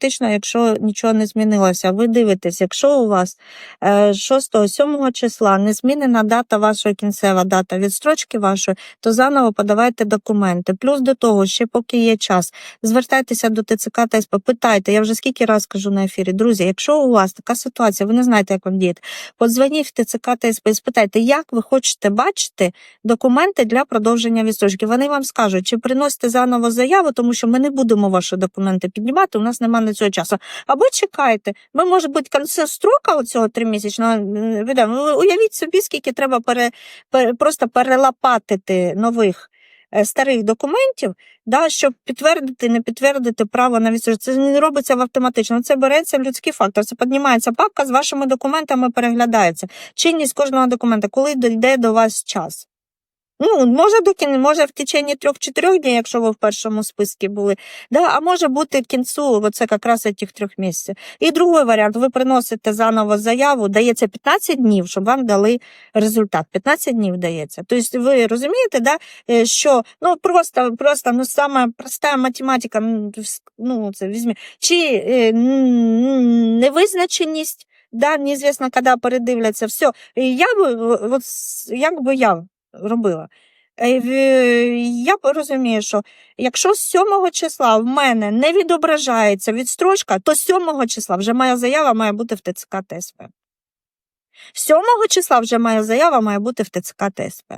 фактично, якщо нічого не змінилося, ви дивитесь, якщо у вас 6-7 числа не змінена дата вашої кінцева дата відстрочки вашої, то заново подавайте документи. Плюс до того, ще поки є час, звертайтеся до ТЦК та СП, питайте. Я вже скільки раз кажу на ефірі. Друзі, якщо у вас така ситуація, ви не знаєте, як вам діяти, подзвоніть в ТЦК та СП і спитайте, як ви хочете бачити документи для продовження відстрочки. Вони вам скажуть, чи приносите заново заяву, тому що ми не будемо ваші документи піднімати, у нас немає на цього часу. Або чекайте, ми, може бути, кінце строка оцього тримісячного, відомо, уявіть собі, скільки треба пере, пере, просто перелопатити нових е, старих документів, да, щоб підтвердити, не підтвердити право на відстрочку. Це не робиться в автоматично. Це береться в людський фактор. Це піднімається папка з вашими документами, переглядається. Чинність кожного документа, коли дійде до вас час. Ну, може до кін... може в течение трьох-чотирьох днів, якщо ви в першому списку були, да, а може бути к кінцю, оце якраз цих трьох місяців. І другий варіант, ви приносите заново заяву, дається 15 днів, щоб вам дали результат. 15 днів дається. Тобто ви розумієте, да, е, що ну просто, просто ну, саме проста математика, ну, це візьмі, чи е, невизначеність, да, неізвісно, коли передивляться, все. Я би, от, як би я робила? Е, Я розумію, що якщо з 7 числа в мене не відображається відстрочка, то з 7 числа вже моя заява має бути в ТЦК ТСП. 7 числа вже моя заява має бути в ТЦК ТСП.